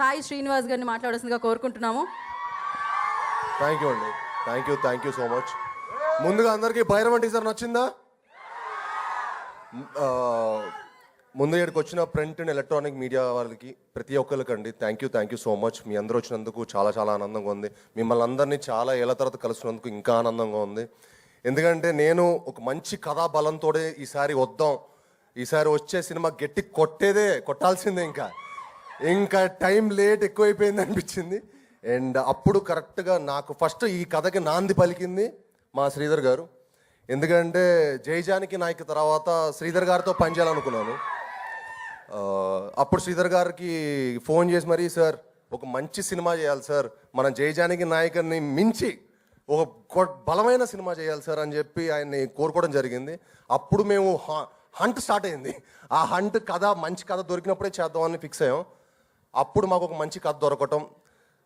సాయి శ్రీనివాస్ గారిని మాట్లాడాల్సిందిగా కోరుకుంటున్నాము. థ్యాంక్ యూ అండి. Thank you thank you so much ముందుగా అందరికీ భైరవ టీజర్ నచ్చిందా? ముందు ఇక్కడికి వచ్చిన ప్రింట్ అండ్ ఎలక్ట్రానిక్ మీడియా వాళ్ళకి ప్రతి ఒక్కరికండి thank you thank you so much మీ అందరూ వచ్చినందుకు చాలా చాలా ఆనందంగా ఉంది. మిమ్మల్ని అందరినీ చాలా ఏళ్ళ తర్వాత కలుసుకున్నందుకు ఇంకా ఆనందంగా ఉంది. ఎందుకంటే నేను ఒక మంచి కథాబలంతో ఈసారి వద్దాం. ఈసారి వచ్చే సినిమా గట్టి కొట్టేదే కొట్టాల్సిందే ఇంకా. ఇంకా టైం లేట్ ఎక్కువైపోయింది అనిపించింది. అండ్ అప్పుడు కరెక్ట్గా నాకు ఫస్ట్ ఈ కథకి నాంది పలికింది మా శ్రీధర్ గారు. ఎందుకంటే జైజానికి నాయకు తర్వాత శ్రీధర్ గారితో పనిచేయాలనుకున్నాను అప్పుడు శ్రీధర్ గారికి ఫోన్ చేసి మరీ సార్ ఒక మంచి సినిమా చేయాలి సార్ మన జయజానికి నాయకుని మించి ఒక బలమైన సినిమా చేయాలి సార్ అని చెప్పి ఆయన్ని కోరుకోవడం జరిగింది. అప్పుడు మేము హ- హంట్ స్టార్ట్ అయింది. ఆ హంట్ కథ మంచి కథ దొరికినప్పుడే చేద్దామని ఫిక్స్ అయ్యాం. అప్పుడు మాకు ఒక మంచి కథ దొరకటం.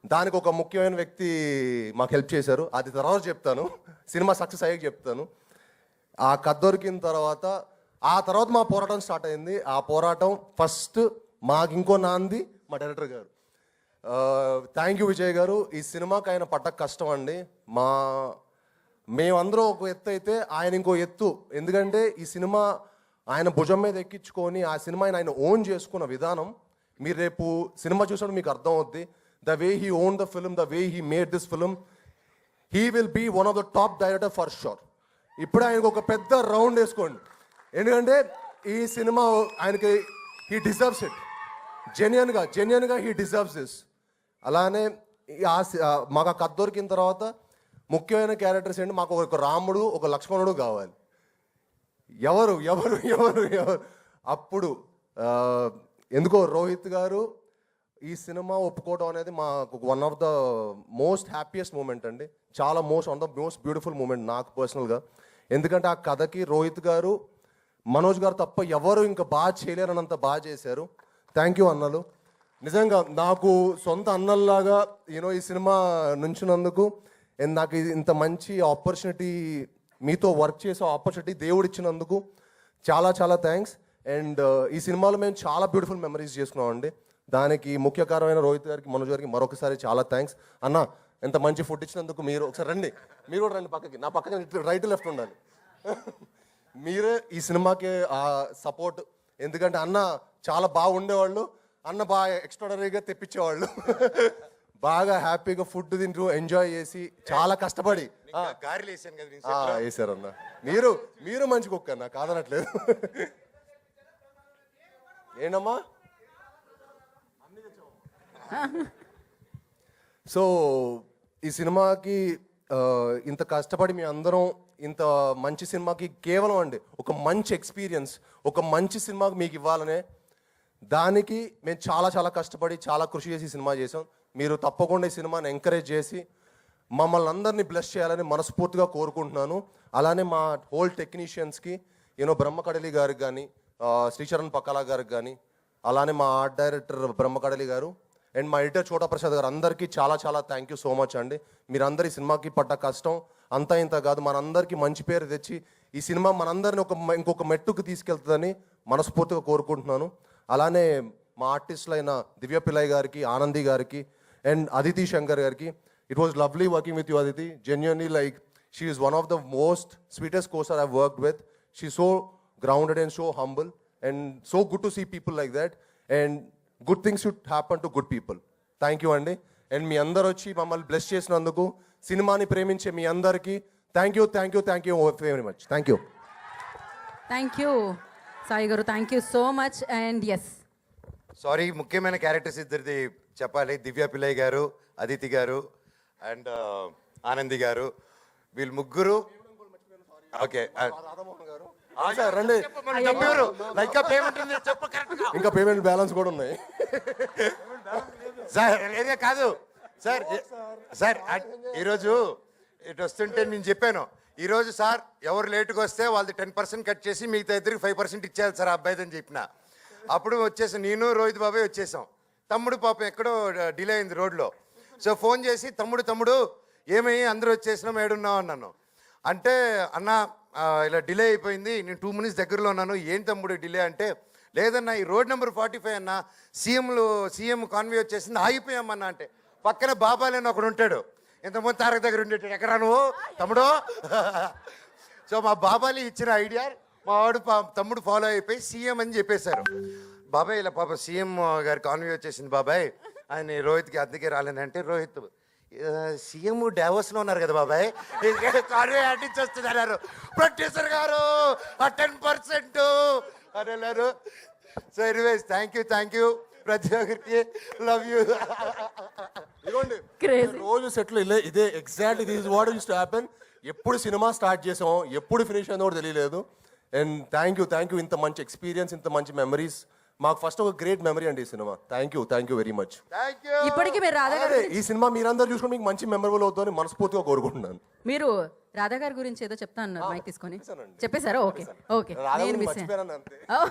దానికి ఒక ముఖ్యమైన వ్యక్తి మాకు హెల్ప్ చేశారు. అది తర్వాత చెప్తాను. సినిమా సక్సెస్ అయ్యాక చెప్తాను. ఆ కథ దొరికిన తర్వాత ఆ తర్వాత మా పోరాటం స్టార్ట్ అయింది. ఆ పోరాటం ఫస్ట్ మాకు ఇంకో నాంది మా డైరెక్టర్ గారు. థ్యాంక్ యూ విజయ్ గారు. ఈ సినిమాకి ఆయన పడ్డ కష్టం అండి. మా మేమందరం ఒక ఎత్తు అయితే ఆయన ఇంకో ఎత్తు. ఎందుకంటే ఈ సినిమా ఆయన భుజం మీద ఎక్కించుకొని ఆ సినిమాని ఆయన ఓన్ చేసుకున్న విధానం మీరు రేపు సినిమా చూసినప్పుడు మీకు అర్థం అవుద్ది. The way he own the film the way he made this film he will be one of the top director for sure ఇప్పుడు ఆయనకు ఒక పెద్ద రౌండ్ వేసుకోండి. ఎందుకంటే ఈ సినిమా ఆయనకి హీ డిజర్వ్స్ ఇట్ జెన్యున్గా జెన్యున్గా హీ డిజర్వ్స్ దిస్ అలానే ఆ సి- మాకు ఆ కథ దొరికిన తర్వాత ముఖ్యమైన క్యారెక్టర్స్ ఏంటి? మాకు ఒక రాముడు ఒక లక్ష్మణుడు కావాలి. ఎవరు? ఎవరు? ఎవరు? ఎవరు? అప్పుడు ఎందుకో రోహిత్ గారు ఈ సినిమా ఒప్పుకోవడం అనేది మాకు one of the most happiest moment అండి. చాలా most one the most beautiful moment నాకు పర్సనల్గా ఎందుకంటే ఆ కథకి రోహిత్ గారు మనోజ్ గారు తప్ప ఎవరు ఇంకా బాగా చేయలేరనంత బాగా చేశారు. థ్యాంక్ యూ అన్నలు. నిజంగా నాకు సొంత అన్నల్లాగా యూనో ఈ సినిమా నుంచినందుకు అండ్ నాకు ఇంత మంచి ఆపర్చునిటీ మీతో వర్క్ చేసే ఆపర్చునిటీ దేవుడు ఇచ్చినందుకు చాలా చాలా థ్యాంక్స్ అండ్ ఈ సినిమాలో మేము చాలా బ్యూటిఫుల్ మెమరీస్ చేసుకున్నాం అండి దానికి ముఖ్య కారణమైన రోహిత్ గారికి మనోజ్ గారికి మరొకసారి చాలా థ్యాంక్స్ అన్న ఎంత మంచి ఫుడ్ ఇచ్చినందుకు మీరు ఒకసారి రండి. మీరు కూడా రండి పక్కకి. నా పక్కన రైట్ లెఫ్ట్ ఉండాలి. మీరే ఈ సినిమాకి ఆ సపోర్ట్. ఎందుకంటే అన్న చాలా బాగా ఉండేవాళ్ళు. అన్న బాగా ఎక్స్ట్రాడనరీగా తెప్పించేవాళ్ళు. బాగా హ్యాపీగా ఫుడ్ తింటూ ఎంజాయ్ చేసి చాలా కష్టపడి. ఆ, గారెలు వేసాను కదా నేను ఆ, వేశారన్న మీరు మీరు మంచి కుక్క అన్న కాదనట్లేదు. ఏంటమ్మా? సో ఈ సినిమాకి ఇంత కష్టపడి మీ అందరం ఇంత మంచి సినిమాకి కేవలం అండి ఒక మంచి ఎక్స్పీరియన్స్ ఒక మంచి సినిమాకి మీకు ఇవ్వాలనే దానికి మేము చాలా చాలా కష్టపడి చాలా కృషి చేసి సినిమా చేసాం మీరు తప్పకుండా ఈ సినిమాని ఎంకరేజ్ చేసి మమ్మల్ని అందరినీ బ్లెస్ చేయాలని మనస్ఫూర్తిగా కోరుకుంటున్నాను. అలానే మా హోల్ టెక్నీషియన్స్కి యూనో బ్రహ్మకడలి గారికి కానీ శ్రీచరణ్ పక్కల గారికి కానీ అలానే మా ఆర్ట్ డైరెక్టర్ బ్రహ్మకడలి గారు అండ్ మా ఎడిటర్ చోటా ప్రసాద్ గారు అందరికీ చాలా చాలా థ్యాంక్ యూ సో మచ్ అండి. మీరందరి సినిమాకి పడ్డ కష్టం అంతా ఇంత కాదు మనందరికీ మంచి పేరు తెచ్చి ఈ సినిమా మనందరిని ఒక ఇంకొక మెట్టుకు తీసుకెళ్తుందని మనస్ఫూర్తిగా కోరుకుంటున్నాను. అలానే మా ఆర్టిస్టులైన దివ్య పిల్లయ్య గారికి ఆనంది గారికి అండ్ అదితి శంకర్ గారికి it was lovely working with you Aditi. Genuinely like she is one of the most sweetest costars I work with she so grounded and so humble and so good to see people like that and good things should happen to good people thank you అండి and మీ అందరు వచ్చి మమ్మల్ని bless చేసినందుకు సినిమాని ప్రేమించే మీ అందరికీ thank you thank you thank you very much thank you thank you Sai గారు thank you so much and yes sorry ముఖ్యమైన క్యారెక్టర్స్ ఇద్దరిది చెప్పాలి. దివ్య పిల్లయ్య గారు అదితి గారు అండ్ ఆనంది గారు. వీళ్ళు ముగ్గురు ఓకే సార్ రండి. ఇంకా పేమెంట్ ఉంది చెప్పు. ఇంకా పేమెంట్ బ్యాలెన్స్ కూడా ఉన్నాయి. సార్ ఏదే కాదు. సార్ సార్ ఈరోజు ఇటు వస్తుంటే నేను చెప్పాను. ఈరోజు సార్ ఎవరు లేటుగా వస్తే వాళ్ళది టెన్ పర్సెంట్ కట్ చేసి మిగతా ఇద్దరికి ఫైవ్ పర్సెంట్ ఇచ్చేయాలి సార్ అబ్బాయిది అని చెప్పిన. అప్పుడు వచ్చేసి నేను రోహిత్ బాబాయ్ వచ్చేసాం. తమ్ముడు పాపం ఎక్కడో డిలే అయింది రోడ్లో. సో ఫోన్ చేసి తమ్ముడు తమ్ముడు ఏమై అందరూ వచ్చేసినాం ఏడున్నావు అన్నాను. అంటే అన్న ఇలా డిలే అయిపోయింది. నేను టూ మినిట్స్ దగ్గరలో ఉన్నాను. ఏం తమ్ముడు డిలే అంటే లేదన్నా ఈ రోడ్ నెంబర్ ఫార్టీ ఫైవ్ అన్న సీఎంలు సీఎం కాన్వే వచ్చేసింది ఆగిపోయామన్నా అంటే పక్కన బాబాలేని ఒకడు ఉంటాడు. ఇంతకుముందు తారక దగ్గర ఉండేటాడు. ఎక్కడ నువ్వు? తమ్ముడు? సో మా బాబాలి ఇచ్చిన ఐడియా మా వాడు పా- తమ్ముడు ఫాలో అయిపోయి సీఎం అని చెప్పేశారు. బాబాయ్ ఇలా పాప సీఎం గారి కాన్వే వచ్చేసింది బాబాయ్. ఆయన రోహిత్కి అద్దెకి రాలేనంటే రోహిత్ సీఎం డావోస్లో ఉన్నారు కదా బాబాయ్? కాన్వే అంటించొస్తుంది అన్నారు ప్రొడ్యూసర్ గారు ఆ టెన్ పర్సెంట్. అని అన్నారు so anyways thank you thank you ప్రతి ఒక్కరికి లవ్ యూ ఇదిగోండి. రోజు సెట్లు ఇదే ఇదే exact this what used to happen ఎప్పుడు సినిమా స్టార్ట్ చేసాం ఎప్పుడు ఫినిష్ అయిందో కూడా తెలియలేదు. And thank you thank you ఇంత మంచి ఎక్స్పీరియన్స్ ఇంత మంచి మెమరీస్ మాకు ఫస్ట్ ఒక గ్రేట్ మెమరీ అండి ఈ cinema. Thank you thank you very much ఇప్పటికీ మీరు రాధా గారి అదే ఈ సినిమా మీరందరూ చూసుకుని మీకు మంచి మెమరబుల్ అవుతుందని మనస్ఫూర్తిగా కోరుకుంటున్నాను. మీరు రాధా గారి గురించి ఏదో చెప్తా అన్నారు మైక్ తీసుకొని. చెప్పేశారా? Okay okay. రాధా నేను గురించి మిస్ మర్చిపోయాను అంతే. అయ్యాను